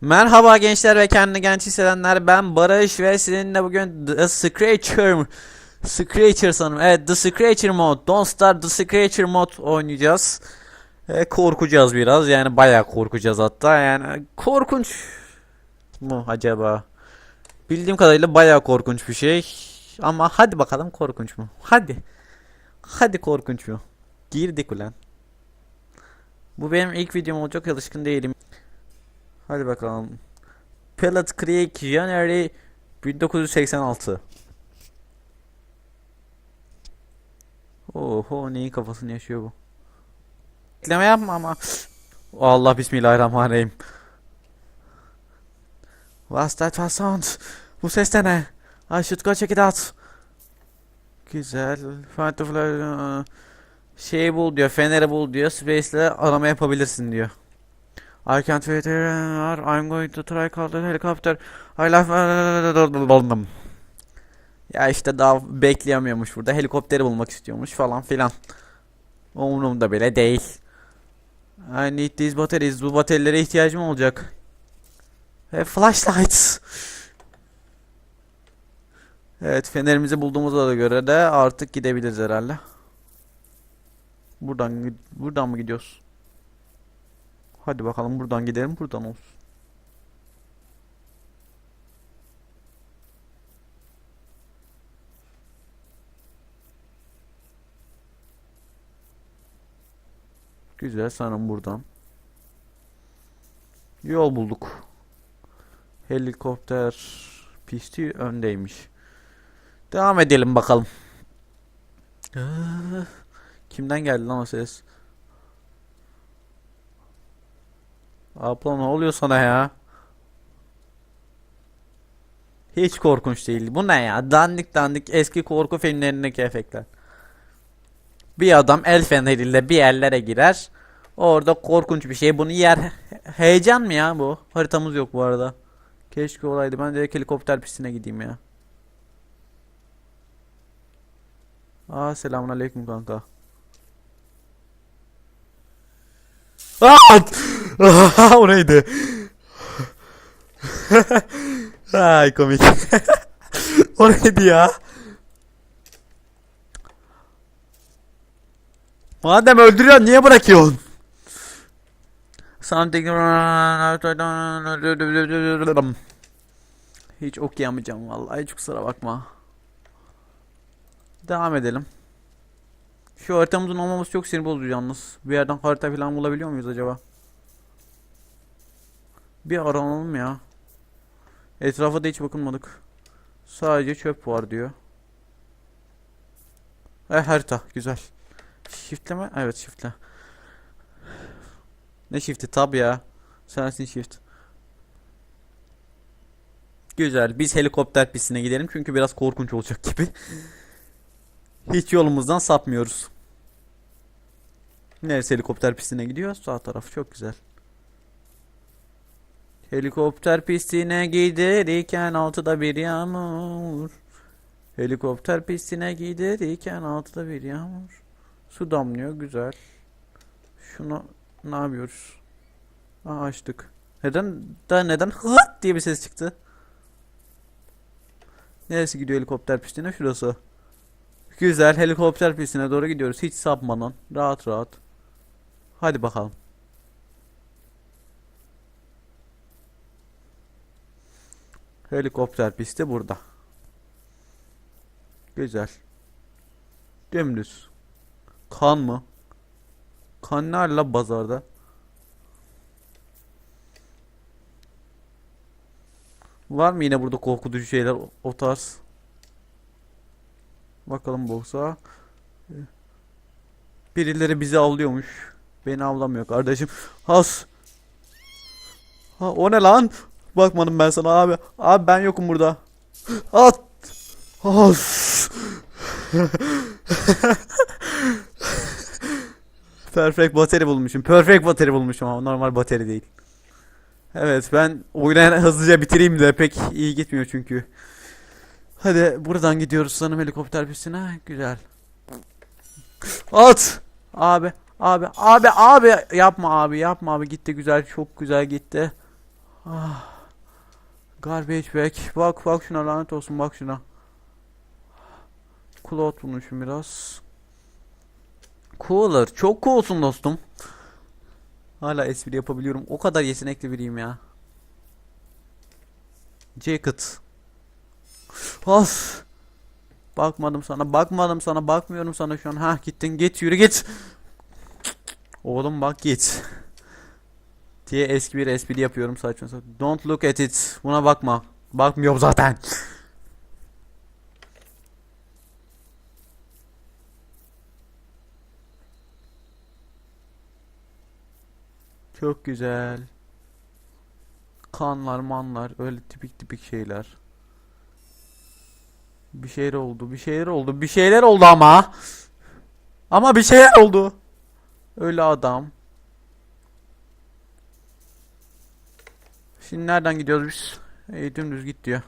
Merhaba gençler ve kendini genç hissedenler. Ben Barış ve sizinle bugün The Scratcher Scratcher sanırım. Evet The Scratcher mod Don't Start The Scratcher mod oynayacağız. E, Korkacağız biraz. Yani bayağı korkacağız hatta. Yani korkunç mu acaba? Bildiğim kadarıyla bayağı korkunç bir şey. Ama hadi bakalım korkunç mu? Hadi. Hadi korkunç mu? Girdik ulan. Bu benim ilk videom olacak. Alışkın değilim Hadi bakalım. Pellet Creek January 1986. Oho neyin kafasını yaşıyor bu. Bekleme yapma ama. Allah bismillahirrahmanirrahim. What's that for sound? Bu ses de ne? I should go check it out. Güzel. Find the Şey bul diyor. Feneri bul diyor. Space ile arama yapabilirsin diyor. I can't wait here. I'm going to try call the helicopter. I love... Ya işte daha bekleyemiyormuş burada. Helikopteri bulmak istiyormuş falan filan. Umurumda bile değil. I need these batteries. Bu batarilere ihtiyacım olacak. Ve flashlights. Evet fenerimizi bulduğumuza da göre de artık gidebiliriz herhalde. Buradan buradan mı gidiyoruz? Hadi bakalım buradan gidelim buradan olsun. Güzel sanırım buradan. Yol bulduk. Helikopter pisti öndeymiş. Devam edelim bakalım. Ah, Kimden geldi lan o ses? Abla ne oluyor sana ya? Hiç korkunç değil. Bu ne ya? Dandik dandik eski korku filmlerindeki efektler. Bir adam el feneriyle bir yerlere girer. Orada korkunç bir şey. Bunu yer. Heyecan mı ya bu? Haritamız yok bu arada. Keşke olaydı. Ben direkt helikopter pistine gideyim ya. Aa selamun aleyküm kanka. Aa! o neydi? Ay komik. o neydi ya? Madem öldürüyorsun niye bırakıyorsun? Something Hiç okuyamayacağım vallahi hiç kusura bakma. Devam edelim. Şu haritamızın olmaması çok sinir bozucu yalnız. Bir yerden harita falan bulabiliyor muyuz acaba? Bir aranalım ya. Etrafa da hiç bakılmadık. Sadece çöp var diyor. Eh harita güzel. Shift'le mi? Evet shift'le. Ne shift'i? Tab ya. Sensin shift. Güzel. Biz helikopter pistine gidelim çünkü biraz korkunç olacak gibi. Hiç yolumuzdan sapmıyoruz. Neresi helikopter pistine gidiyor? Sağ taraf çok güzel. Helikopter pistine giderken altıda bir yağmur. Helikopter pistine giderken altıda bir yağmur. Su damlıyor güzel. Şunu ne yapıyoruz? Aa açtık. Neden da neden hıt diye bir ses çıktı? Neresi gidiyor helikopter pistine? Şurası. Güzel helikopter pistine doğru gidiyoruz. Hiç sapmadan. Rahat rahat. Hadi bakalım. Helikopter pisti burada. Güzel. Dümdüz. Kan mı? Kan ne la pazarda? Var mı yine burada korkutucu şeyler o, tarz? Bakalım boksa. Birileri bizi avlıyormuş. Beni avlamıyor kardeşim. Has. Ha, o ne lan? Bakmadım ben sana abi. Abi ben yokum burada. At. Has. Perfect bateri bulmuşum. Perfect bateri bulmuşum ama normal bateri değil. Evet ben oyunu hızlıca bitireyim de pek iyi gitmiyor çünkü. Hadi buradan gidiyoruz sanırım helikopter pistine. Güzel. At. Abi. Abi. Abi. Abi. Yapma abi. Yapma abi. Gitti güzel. Çok güzel gitti. Garbage bag. Bak bak şuna lanet olsun bak şuna. Cloth bulmuşum biraz. Cooler. Çok coolsun dostum. Hala espri yapabiliyorum. O kadar yetenekli biriyim ya. Jacket. Of. Bakmadım sana. Bakmadım sana. Bakmıyorum sana şu an. Ha gittin git yürü git. Oğlum bak git. Diye eski bir espri yapıyorum saçma sapan. Don't look at it. Buna bakma. Bakmıyorum zaten. Çok güzel. Kanlar manlar öyle tipik tipik şeyler. Bir şeyler oldu, bir şeyler oldu, bir şeyler oldu ama. Ama bir şeyler oldu. Öyle adam. Şimdi nereden gidiyoruz biz? İyi dümdüz git diyor.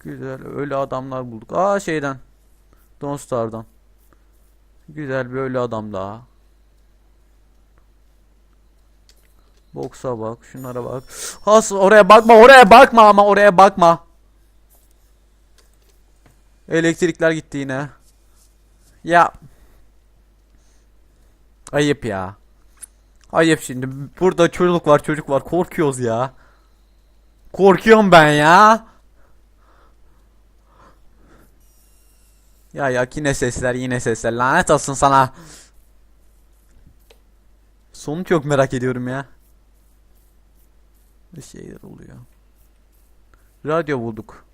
Güzel öyle adamlar bulduk. Aa şeyden. Donstar'dan. Güzel bir öyle adam daha. Boksa bak, şunlara bak. Has oraya bakma, oraya bakma ama oraya bakma. Elektrikler gitti yine. Ya. Ayıp ya. Ayıp şimdi. Burada çocuk var, çocuk var. Korkuyoruz ya. Korkuyorum ben ya. Ya ya yine sesler, yine sesler. Lanet olsun sana. Sonu çok merak ediyorum ya. Bir şeyler oluyor. Radyo bulduk.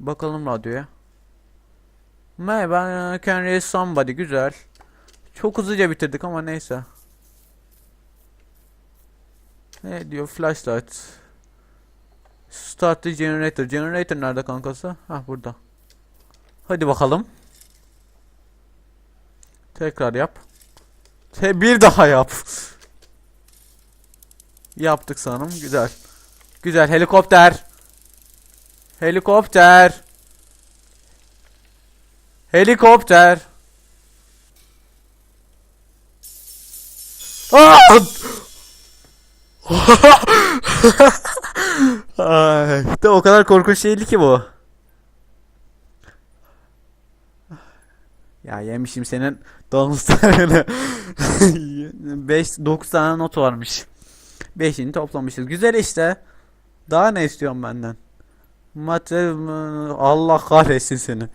Bakalım radyoya. Merhaba, can raise somebody. Güzel. Çok hızlıca bitirdik ama neyse. Ne diyor? Flashlight. Start the generator. Generator nerede kankası? Ha burada. Hadi bakalım. Tekrar yap. Te bir daha yap. Yaptık sanırım. Güzel. Güzel. Helikopter. Helikopter. Helikopter. Aa! Ay, de o kadar korkunç değildi ki bu. Ya yemişim senin danslarını. 5 9 tane not varmış. Beşini toplamışız. Güzel işte. Daha ne istiyorsun benden? Mate Allah kahretsin seni.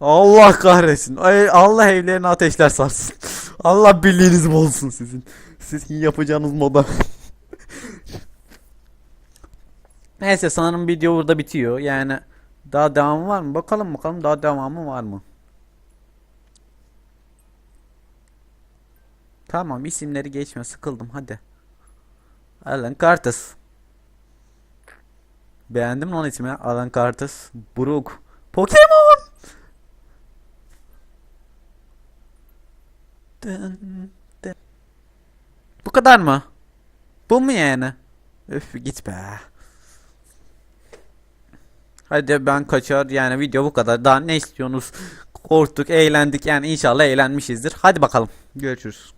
Allah kahretsin. Ay, Allah evlerini ateşler sarsın. Allah birliğiniz bozsun sizin. Sizin yapacağınız moda. Neyse sanırım video burada bitiyor. Yani daha devamı var mı? Bakalım bakalım daha devamı var mı? Tamam isimleri geçme sıkıldım hadi. Alan Curtis. Beğendim lan ismi Alan Curtis. Brook. Pokemon. Dın, dın. Bu kadar mı? Bu mu yani? Öf git be. Hadi ben kaçar yani video bu kadar. Daha ne istiyorsunuz? Korktuk, eğlendik yani inşallah eğlenmişizdir. Hadi bakalım. Görüşürüz.